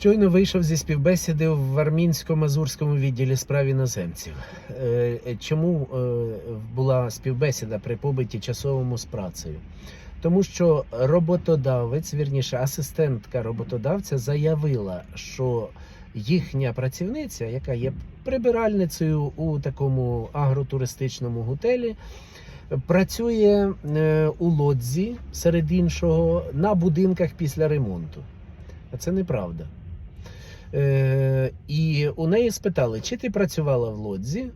Щойно вийшов зі співбесіди в армінсько-мазурському відділі справ іноземців. Е, е, Чому е, була співбесіда при побиті часовому з працею? Тому що роботодавець, вірніше, асистентка роботодавця заявила, що їхня працівниця, яка є прибиральницею у такому агротуристичному готелі, працює у лодзі серед іншого на будинках після ремонту. А це неправда. Е, і у неї спитали, чи ти працювала в лодзі.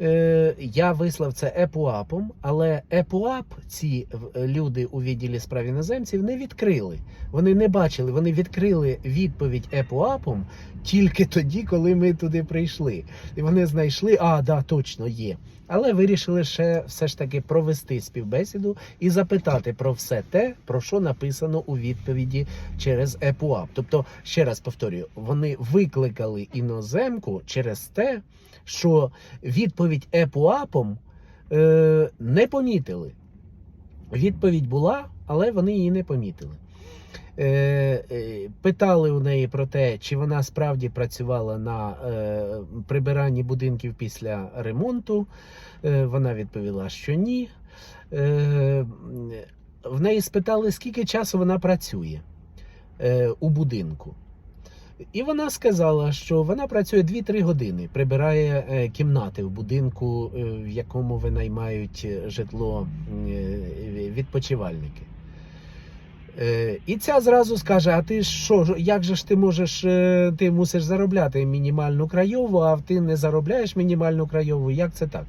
Е, я вислав це ЕПУАПом, але ЕПУАП ці е, люди у відділі справ іноземців не відкрили. Вони не бачили, вони відкрили відповідь ЕПУАПом тільки тоді, коли ми туди прийшли. І вони знайшли, а, да, точно є. Але вирішили ще все ж таки провести співбесіду і запитати про все те, про що написано у відповіді через ЕПУАП. Тобто, ще раз повторюю, вони викликали іноземку через те, що відповідь ЕПУАПом е, не помітили. Відповідь була, але вони її не помітили. Е, е, питали у неї про те, чи вона справді працювала на е, прибиранні будинків після ремонту. Е, вона відповіла, що ні. Е, в неї спитали, скільки часу вона працює е, у будинку. І вона сказала, що вона працює 2-3 години, прибирає е, кімнати в будинку, е, в якому винаймають е, житло відпочивальники. І ця зразу скаже: а ти що, як же ж ти можеш, ти мусиш заробляти мінімальну крайову, а ти не заробляєш мінімальну крайову? Як це так?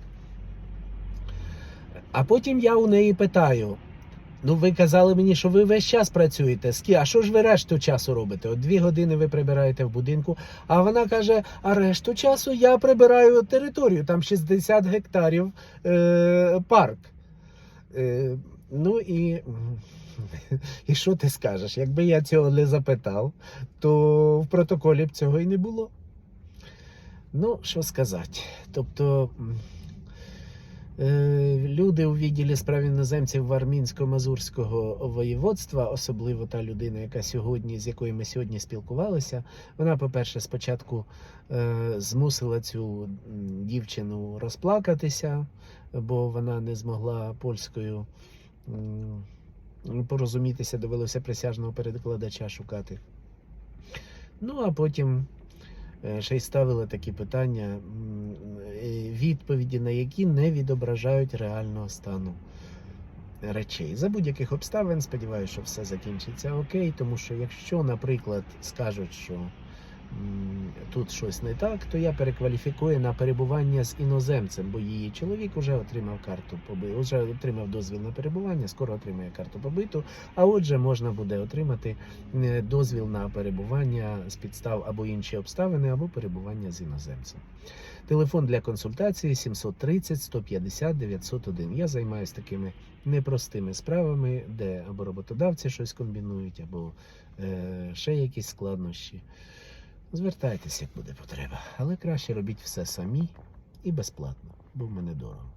А потім я у неї питаю: ну, ви казали мені, що ви весь час працюєте. Скі, а що ж ви решту часу робите? От дві години ви прибираєте в будинку. А вона каже: а решту часу я прибираю територію, там 60 гектарів е, парк. Е, ну і. І що ти скажеш? Якби я цього не запитав, то в протоколі б цього і не було. Ну, що сказати. Тобто люди у відділі справ іноземців Армінсько-Мазурського воєводства, особливо та людина, яка сьогодні, з якою ми сьогодні спілкувалися, вона, по-перше, спочатку е, змусила цю дівчину розплакатися, бо вона не змогла польською. порозумітися довелося присяжного перекладача шукати. Ну, а потім е, ще й ставили такі питання, е, відповіді на які не відображають реального стану речей. За будь-яких обставин сподіваюся, що все закінчиться окей, тому що якщо, наприклад, скажуть, що тут щось не так, то я перекваліфікую на перебування з іноземцем, бо її чоловік вже отримав карту побиту, вже отримав дозвіл на перебування, скоро отримає карту побиту. А отже, можна буде отримати дозвіл на перебування з підстав або інші обставини, або перебування з іноземцем. Телефон для консультації 730 150 901. Я займаюся такими непростими справами, де або роботодавці щось комбінують, або е, ще якісь складнощі. Звертайтеся, як буде потреба, але краще робіть все самі і безплатно, бо в мене дорого.